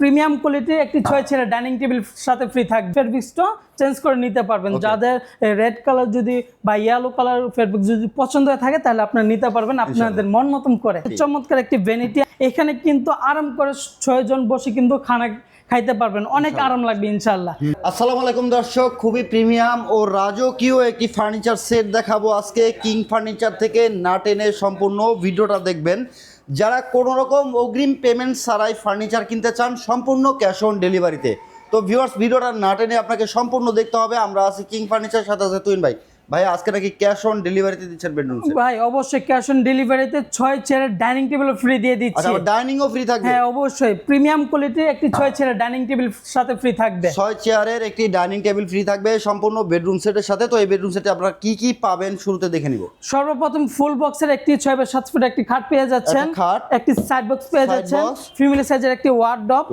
Premium কোয়ালিটির একটি ছয় ছেলে ডাইনিং টেবিল সাথে ফ্রি থাকবে। ফেব্রিক্সটা চেঞ্জ করে নিতে পারবেন। যাদের রেড কালার যদি বা ইয়েলো কালার ফেব্রিক যদি পছন্দ হয়ে থাকে তাহলে আপনারা নিতে পারবেন আপনাদের মন মতন করে। চমৎকার একটি ভ্যানিটি এখানে কিন্তু আরাম করে ছয় জন বসে কিন্তু খানা খাইতে পারবেন। অনেক আরাম লাগবে ইনশাল্লাহ আসসালামু আলাইকুম দর্শক খুবই প্রিমিয়াম ও রাজকীয় একটি ফার্নিচার সেট দেখাবো আজকে। কিং ফার্নিচার থেকে না টেনে সম্পূর্ণ ভিডিওটা দেখবেন। যারা কোনো রকম অগ্রিম পেমেন্ট ছাড়াই ফার্নিচার কিনতে চান, সম্পূর্ণ ক্যাশ অন ডেলিভারিতে তো। ভিউয়ার্স ভিডিওটা না টেনে আপনাকে সম্পূর্ণ দেখতে হবে। আমরা আছি কিং ফার্নিচার সাথে আছে তুইন ভাই। ভাই আজকে নাকি ক্যাশ অন ডেলিভারিতে দিচ্ছেন বেডরুম সেট ভাই অবশ্যই ক্যাশ অন ডেলিভারিতে ছয় চেয়ারের ডাইনিং টেবিল ফ্রি দিয়ে দিচ্ছি আচ্ছা ডাইনিংও ফ্রি থাকবে হ্যাঁ অবশ্যই প্রিমিয়াম কোয়ালিটির একটি ছয় চেয়ারের ডাইনিং টেবিল সাথে ফ্রি থাকবে ছয় চেয়ারের একটি ডাইনিং টেবিল ফ্রি থাকবে সম্পূর্ণ বেডরুম সেটের সাথে তো এই বেডরুম সেটে আপনারা কি কি পাবেন শুরুতে দেখে নিব সর্বপ্রথম ফুল বক্সের একটি ছয় বাই সাত ফুট একটি খাট পেয়ে যাচ্ছেন খাট। একটি সাইড বক্স পেয়ে যাচ্ছেন। ফ্যামিলি সাইজের একটি ওয়ার্ডরোব।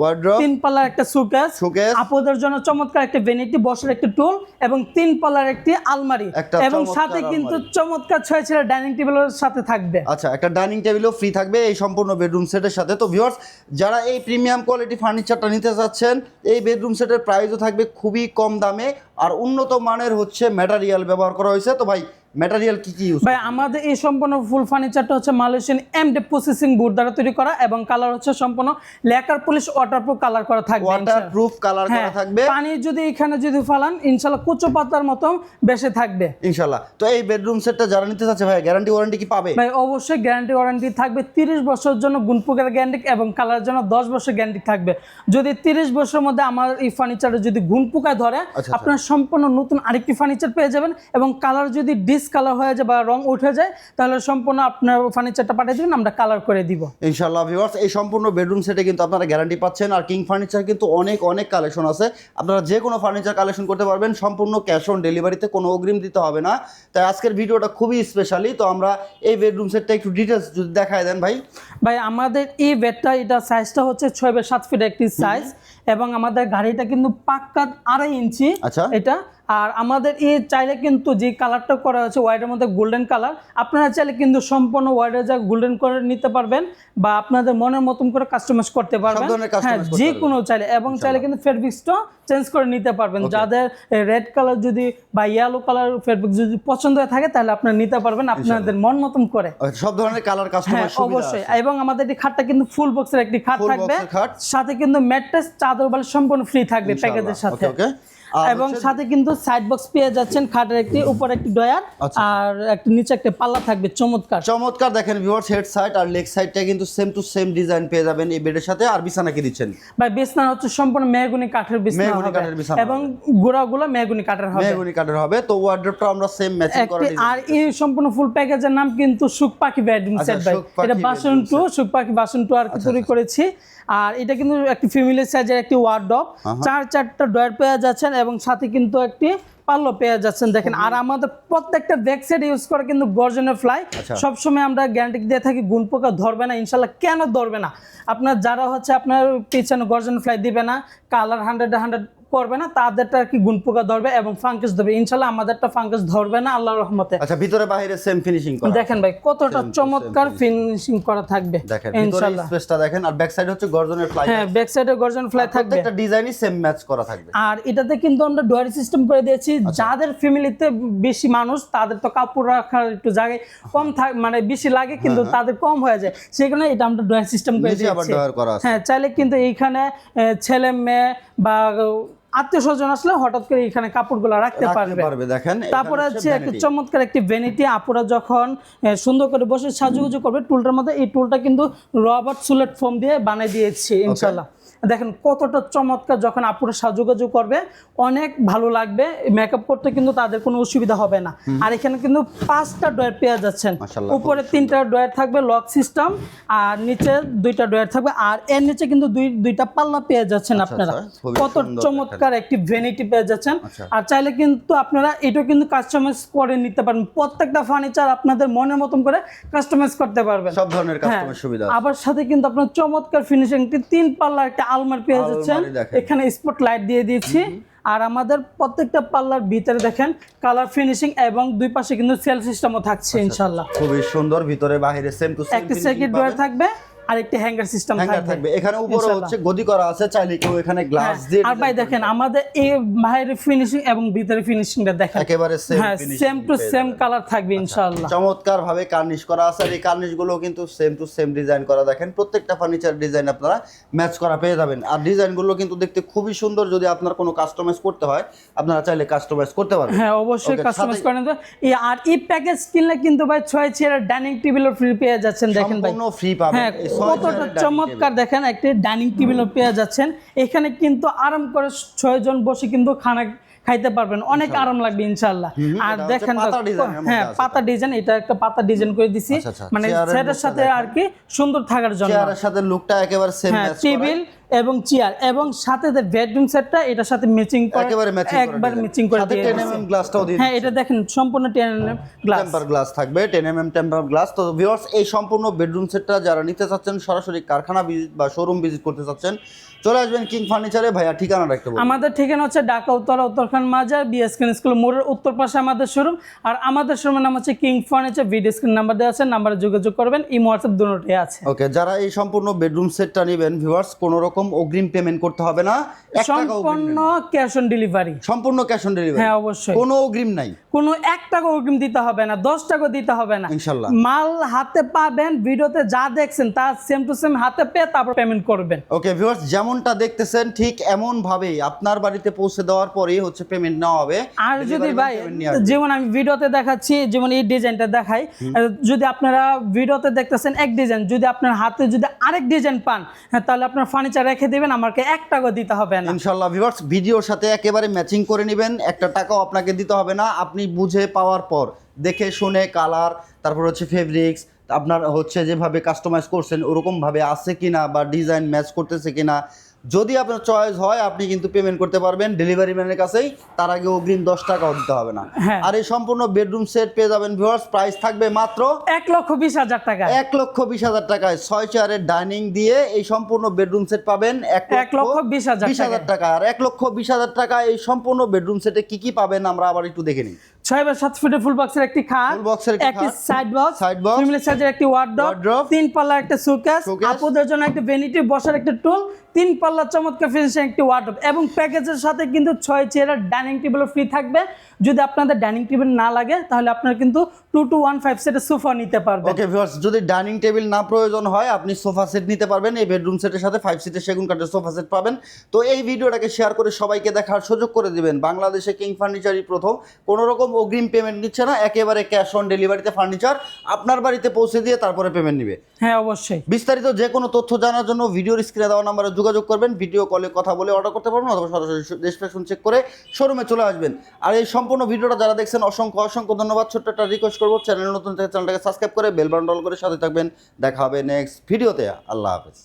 তিন পাল্লার একটা সুকেস Showcase। আপুদের জন্য চমৎকার একটি ভেনিটি বসার একটি টুল এবং তিন পাল্লার একটি আলমারি একটা এবং সাথে কিন্তু চমৎকার ছয় ছেলে ডাইনিং টেবিলের সাথে থাকবে। আচ্ছা একটা ডাইনিং টেবিলও ফ্রি থাকবে এই সম্পূর্ণ বেডরুম সেটের সাথে। তো ভিউয়ার্স যারা এই প্রিমিয়াম কোয়ালিটি ফার্নিচারটা নিতে চাচ্ছেন এই বেডরুম সেটের প্রাইসও থাকবে খুবই কম দামে। আর উন্নত মানের হচ্ছে ম্যাটেরিয়াল ব্যবহার করা হয়েছে। তো ভাই ম্যাটেরিয়াল কি কি ইউজ ভাই আমাদের এই সম্পূর্ণ ফুল ফার্নিচারটা হচ্ছে মালয়েশিয়ান এমডে প্রসেসিং বোর্ড দ্বারা তৈরি করা এবং কালার হচ্ছে সম্পূর্ণ লেকার পলিশ ওয়াটারপ্রুফ কালার করা থাকবে ওয়াটার ইনশাআল্লাহ। প্রুফ কালার করা হ্যাঁ, থাকবে। পানি যদি এখানে যদি ফালান ইনশাল্লাহ কুচো পাতার মতো বেশি থাকবে। ইনশাল্লাহ তো এই বেডরুম সেটটা যারা নিতে চাচ্ছে ভাই গ্যারান্টি ওয়ারেন্টি কি পাবে? ভাই অবশ্যই গ্যারান্টি ওয়ারেন্টি থাকবে। তিরিশ বছরের জন্য গুণপোকার গ্যারান্টি এবং কালার জন্য দশ বছর গ্যারান্টি থাকবে। যদি তিরিশ বছরের মধ্যে আমার এই ফার্নিচারে যদি গুণ পোকায় ধরে আচ্ছা। আপনার সম্পূর্ণ নতুন আরেকটি ফার্নিচার পেয়ে যাবেন এবং কালার যদি ডিসকালার হয়ে যায় বা রং উঠে যায় তাহলে সম্পূর্ণ আপনার ফার্নিচারটা পাঠিয়ে দেবেন আমরা কালার করে দিব। ইনশাল্লাহ ভিউয়ার্স এই সম্পূর্ণ বেডরুম সেটে কিন্তু আপনারা গ্যারান্টি পাচ্ছেন। আর কিং ফার্নিচার কিন্তু অনেক অনেক কালেকশন আছে। আপনারা যে কোনো ফার্নিচার কালেকশন করতে পারবেন সম্পূর্ণ ক্যাশ অন ডেলিভারিতে কোনো অগ্রিম দিতে হবে না। তাই আজকের ভিডিওটা খুবই স্পেশালি তো আমরা এই বেডরুম সেটটা একটু ডিটেলস যদি দেখায় দেন ভাই। ভাই আমাদের এই বেডটা এটা সাইজটা হচ্ছে ছয় বাই সাত ফিট একটি সাইজ এবং আমাদের গাড়িটা কিন্তু পাক্কা আড়াই ইঞ্চি আচ্ছা। এটা আর আমাদের এই চাইলে কিন্তু যে কালারটা করা হয়েছে হোয়াইটের মধ্যে গোল্ডেন কালার আপনারা চাইলে কিন্তু সম্পূর্ণ হোয়াইটের যা গোল্ডেন করে নিতে পারবেন বা আপনাদের মনের মতন করে কাস্টমাইজ করতে পারবেন। হ্যাঁ যে কোনো চাইলে এবং চাইলে কিন্তু ফেব্রিক্সটা চেঞ্জ করে নিতে পারবেন। যাদের রেড কালার যদি বা ইয়েলো কালার ফেব্রিক যদি পছন্দ হয়ে থাকে তাহলে আপনারা নিতে পারবেন আপনাদের মন মতন করে। আচ্ছা, সব ধরনের কালার হ্যাঁ সুবিধা অবশ্যই। এবং আমাদের এই খাটটা কিন্তু ফুল বক্সের একটি খাট থাকবে। সাথে কিন্তু ম্যাট্রেস চাদর বালিশ সম্পূর্ণ ফ্রি থাকবে প্যাকেজের সাথে। ওকে এবং সাথে কিন্তু সাইড বক্স পেয়ে যাচ্ছেন খাটের একটি উপর একটি ডয়ার আচ্ছা। আর একটা নিচে একটা পাল্লা থাকবে চমৎকার। চমৎকার দেখেন ভিউয়ার্স হেড সাইড আর লেগ সাইডটা কিন্তু সেম টু সেম ডিজাইন পেয়ে যাবেন এই বেডের সাথে আর বিছানা কি দিচ্ছেন? ভাই বিছনা হচ্ছে সম্পূর্ণ মেহগুনি কাঠের বিছনা মেহগনি হবে এবং গোড়াগুলো মেহগুনি কাঠের হবে। মেহগনি কাঠের হবে তো ওয়ার্ড্রপটা আমরা সেম ম্যাচিং করে একটি আর এই সম্পূর্ণ ফুল প্যাকেজের নাম কিন্তু সুখ পাখি বেডরুম আচ্ছা, সেট ভাই। এটা বাসন টু সুখ পাখি বাসন টু আর তৈরি করেছি। আর এটা কিন্তু একটি ফ্যামিলি সাইজের একটি ওয়ার্ডরোব চার চারটা ডয়ার পেয়ে যাচ্ছেন এবং সাথে কিন্তু একটি পাল্লো পেয়ে যাচ্ছেন। দেখেন আর আমাদের প্রত্যেকটা ব্যাকসাইড ইউজ করে কিন্তু গর্জনের ফ্লাই আচ্ছা। সবসময় আমরা গ্যারান্টি দিয়ে থাকি গুণ পোকা ধরবে না ইনশাল্লাহ কেন ধরবে না? আপনার যারা হচ্ছে আপনার পিছনে গর্জন ফ্লাই দিবে না কালার হান্ড্রেড হান্ড্রেড করবে না তাদেরটা আর কি গুণ পোকা ধরবে এবং ফাঙ্কাস ধরবে। ইনশাল্লাহ আমাদেরটা ফাঙ্কাস ধরবে না আল্লাহর রহমতে। আচ্ছা ভিতরে বাইরে সেম ফিনিশিং করা। দেখেন ভাই কতটা চমৎকার ফিনিশিং করা থাকবে দেখেন ভিতরে ইনশাল্লাহ। স্পেসটা দেখেন আর ব্যাক সাইড হচ্ছে গর্জনের ফ্লাই হ্যাঁ ব্যাক সাইডে গর্জন ফ্লাই থাকবে। প্রত্যেকটা ডিজাইনই সেম ম্যাচ করা থাকবে। আর এটাতে কিন্তু আমরা ডোয়ারি সিস্টেম করে দিয়েছি। আচ্ছা। যাদের ফ্যামিলিতে বেশি মানুষ তাদের তো কাপড় রাখার একটু জায়গায় কম থাক মানে বেশি লাগে কিন্তু তাদের কম হয়ে যায়। সেখানে এটা আমরা ডোয়ারি সিস্টেম করে হ্যাঁ, দিয়েছি। হ্যাঁ চাইলে কিন্তু এইখানে ছেলে মেয়ে বা আত্মীয় স্বজন আসলে হঠাৎ করে এখানে কাপড়গুলো রাখতে রাখতে পারবে। পারবে দেখেন তারপরে হচ্ছে একটা চমৎকার একটি ভ্যানিটি আপুরা যখন সুন্দর করে বসে সাজুগুজু করবে টুলটার মধ্যে এই টুলটা কিন্তু রবার্ট সুলেট ফোম দিয়ে বানিয়ে দিয়েছি ইনশাল্লাহ দেখেন কতটা চমৎকার যখন আপুরা সাজুগুজু করবে অনেক ভালো লাগবে মেকআপ করতে কিন্তু তাদের কোনো অসুবিধা হবে না। আর এখানে কিন্তু পাঁচটা ডয়ার পেয়ে যাচ্ছেন। উপরে তিনটা ডয়ার থাকবে লক সিস্টেম আর নিচে দুইটা ডয়ার থাকবে আর এর নিচে কিন্তু দুই দুইটা পাল্লা পেয়ে যাচ্ছেন আপনারা। আচ্ছা, কত চমৎকার একটা ভ্যানিটি পেয়ে যাচ্ছেন। আচ্ছা। আর চাইলে কিন্তু আপনারা এটাও কিন্তু কাস্টমাইজ করে নিতে পারবেন প্রত্যেকটা ফার্নিচার আপনাদের মনের মতন করে কাস্টমাইজ করতে পারবেন। সব ধরনের হ্যাঁ, কাস্টমার সুবিধা আবার সাথে কিন্তু আপনার চমৎকার ফিনিশিং তিন পাল্লা একটা আলমার পেয়ে যাচ্ছেন। এখানে স্পট লাইট দিয়ে দিয়েছি। আর আমাদের প্রত্যেকটা পার্লার ভিতরে দেখেন কালার ফিনিশিং এবং দুই পাশে কিন্তু সেল সিস্টেমও থাকছে আচ্ছা, ইনশাল্লাহ। খুবই সুন্দর ভিতরে বাইরে সেম টু সেম একটা সেকেন্ড ডোর থাকবে। আর একটি হ্যাঙ্গার সিস্টেম থাকবে। এখানে উপরে হচ্ছে গদি করা আছে চাইলে কেউ এখানে গ্লাস হ্যাঁ, দিয়ে আর ভাই দেখেন আমাদের এই বাইরের ফিনিশিং এবং ভিতরে ফিনিশিংটা দেখেন। একেবারে হ্যাঁ সেম টু সেম কালার থাকবে ইনশাআল্লাহ। চমৎকার ভাবে কার্নিশ করা আছে। আর এই কার্নিশগুলো কিন্তু সেম টু সেম ডিজাইন করা দেখেন। প্রত্যেকটা ফার্নিচার ডিজাইন আপনারা ম্যাচ করা পেয়ে যাবেন। আর ডিজাইনগুলো কিন্তু দেখতে খুবই সুন্দর যদি আপনার কোনো কাস্টমাইজ করতে হয় আপনারা চাইলে কাস্টমাইজ করতে পারবেন। হ্যাঁ অবশ্যই কাস্টমাইজ করেন তো এই আর এই প্যাকেজ কিনলে কিন্তু ভাই ছয় চেয়ার ডাইনিং টেবিলও ফ্রি পেয়ে যাচ্ছেন দেখেন ভাই। সম্পূর্ণ ফ্রি পাবেন। হ্যাঁ কতটা চমৎকার দেখেন একটি ডাইনিং টেবিলও পেয়ে যাচ্ছেন। এখানে কিন্তু আরাম করে ছয়জন বসে কিন্তু খানা খাইতে পারবেন। অনেক আরাম লাগবে ইনশাল্লাহ। আর দেখেন হ্যাঁ পাতা ডিজাইন এটা একটা পাতা ডিজাইন করে দিছি। আচ্ছা, আচ্ছা, মানে সেটার সাথে আর কি সুন্দর থাকার জন্য। সাথে লুকটা একেবারে সেম হ্যাঁ টেবিল এবং চেয়ার এবং সাথে যে বেডরুম সেটটা এটার সাথে ম্যাচিং করে একেবারে ম্যাচিং একবার ম্যাচিং করে সাথে দিয়ে 10 দিয়েছে। mm গ্লাসটাও দিয়ে হ্যাঁ এটা দেখেন সম্পূর্ণ টেন গ্লাস টেম্পার গ্লাস থাকবে ten M M temper glass তো ভিউয়ার্স এই সম্পূর্ণ বেডরুম সেটটা যারা নিতে চাচ্ছেন সরাসরি কারখানা ভিজিট বা শোরুম ভিজিট করতে চাচ্ছেন চলে আসবেন কিং ফার্নিচারে ভাইয়া ঠিকানা রাখতে বলুন। আমাদের ঠিকানা হচ্ছে ঢাকা উত্তরা উত্তরখান মাজার বিএসকেন স্কুল মোড়ের উত্তর পাশে আমাদের শোরুম আর আমাদের শোরুমের নাম হচ্ছে king furniture video screen number দেওয়া আছে নাম্বারে যোগাযোগ করবেন এই হোয়াটসঅ্যাপ দুটোই আছে। ওকে যারা এই সম্পূর্ণ বেডরুম সেটটা নেবেন ভিউয়ার্স কোনো রকম অগ্রিম পেমেন্ট করতে হবে না। সম্পূর্ণ ক্যাশ অন ডেলিভারি সম্পূর্ণ ক্যাশ অন ডেলিভারি হ্যাঁ অবশ্যই। কোনো অগ্রিম নাই। কোনো এক টাকা অগ্রিম দিতে হবে না দশ টাকা দিতে হবে না। ইনশাল্লাহ। মাল হাতে পাবেন ভিডিওতে যা দেখছেন তা সেম টু সেম হাতে পেয়ে তারপর পেমেন্ট করবেন। ওকে ভিউয়ার্স যেমনটা দেখতেছেন ঠিক এমন ভাবেই আপনার বাড়িতে পৌঁছে দেওয়ার পরেই হচ্ছে পেমেন্ট নেওয়া হবে। আর যদি ভাই। যেমন আমি ভিডিওতে দেখাচ্ছি যেমন এই ডিজাইনটা দেখাই যদি আপনারা ভিডিওতে দেখতেছেন এক ডিজাইন যদি আপনার হাতে যদি আরেক ডিজাইন পান হ্যাঁ, তাহলে আপনার ফার্নিচার রেখে দিবেন, আমাকে এক টাকা দিতে হবে না। ইনশাল্লাহ ভিউয়ার্স ভিডিওর সাথে একেবারে ম্যাচিং করে নেবেন, একটা টাকাও আপনাকে দিতে হবে না। আপনি বুঝে পাওয়ার পর, দেখে শুনে কালার তারপর হচ্ছে ফেব্রিক্স আপনার হচ্ছে যেভাবে কাস্টমাইজ করছেন, ওরকমভাবে আছে কি না বা ডিজাইন ম্যাচ করতেছে কিনা যদি আপনার চয়েস হয় আপনি কিন্তু পেমেন্ট করতে পারবেন ডেলিভারি ম্যানের কাছেই। তার আগে অগ্রিম দশ টাকাও দিতে হবে না। হ্যাঁ। আর এই সম্পূর্ণ বেডরুম সেট পেয়ে যাবেন ভিউয়ার্স প্রাইস থাকবে মাত্র এক লক্ষ বিশ হাজার টাকা এক লক্ষ বিশ হাজার টাকায়। ছয় চেয়ারের ডাইনিং দিয়ে এই সম্পূর্ণ বেডরুম সেট পাবেন এক লক্ষ বিশ হাজার বিশ হাজার টাকা আর এক লক্ষ বিশ হাজার টাকা এই সম্পূর্ণ বেডরুম সেটে কি কি পাবেন আমরা আবার একটু দেখে নিই। ছয় বা সাত ফিটের ফুল বক্সের একটি খাট box এর একটি side box side box, family সাইজের একটি ওয়ার্ড্রপ তিন পাল্লা একটা সুকেস আপুদের জন্য একটা ভ্যানিটি বসার একটা টুল তিন পাল্লা চমৎকার ফিনিশিং একটি ওয়ার্ড এবং প্যাকেজের সাথে কিন্তু ছয় চেয়ারের ডাইনিং টেবিলও ফ্রি থাকবে। যদি আপনাদের ডাইনিং টেবিল না লাগে তাহলে আপনারা কিন্তু টু টু ওয়ান ফাইভ সেটের সোফা নিতে পারবেন। ওকে ভিউয়ার্স যদি ডাইনিং টেবিল না প্রয়োজন হয় আপনি সোফা সেট নিতে পারবেন এই বেডরুম সেটের সাথে ফাইভ সিটের সেগুন কাঠের সোফা সেট পাবেন। তো এই ভিডিওটাকে শেয়ার করে সবাইকে দেখার সুযোগ করে দিবেন। বাংলাদেশে কিং ফার্নিচারই প্রথম। কোনো রকম অগ্রিম পেমেন্ট নিচ্ছে না একেবারে ক্যাশ অন ডেলিভারিতে ফার্নিচার আপনার বাড়িতে পৌঁছে দিয়ে তারপরে পেমেন্ট নিবে। হ্যাঁ অবশ্যই। বিস্তারিত যে কোনো তথ্য জানার জন্য ভিডিওর স্ক্রিনে দেওয়া নাম্বারে যোগাযোগ করবেন ভিডিও কলে কথা বলে অর্ডার করতে পারবেন অথবা সরাসরি ডেসক্রিপশন চেক করে শোরুমে চলে আসবেন। আর এই সম্পূর্ণ ভিডিওটা যারা দেখছেন, অসংখ্য অসংখ্য ধন্যবাদ। ছোট্ট একটা রিকোয়েস্ট করব চ্যানেল নতুন থেকে চ্যানেলটাকে সাবস্ক্রাইব করে বেল বাটন করে সাথে থাকবেন। দেখা হবে নেক্সট ভিডিওতে আল্লাহ হাফেজ।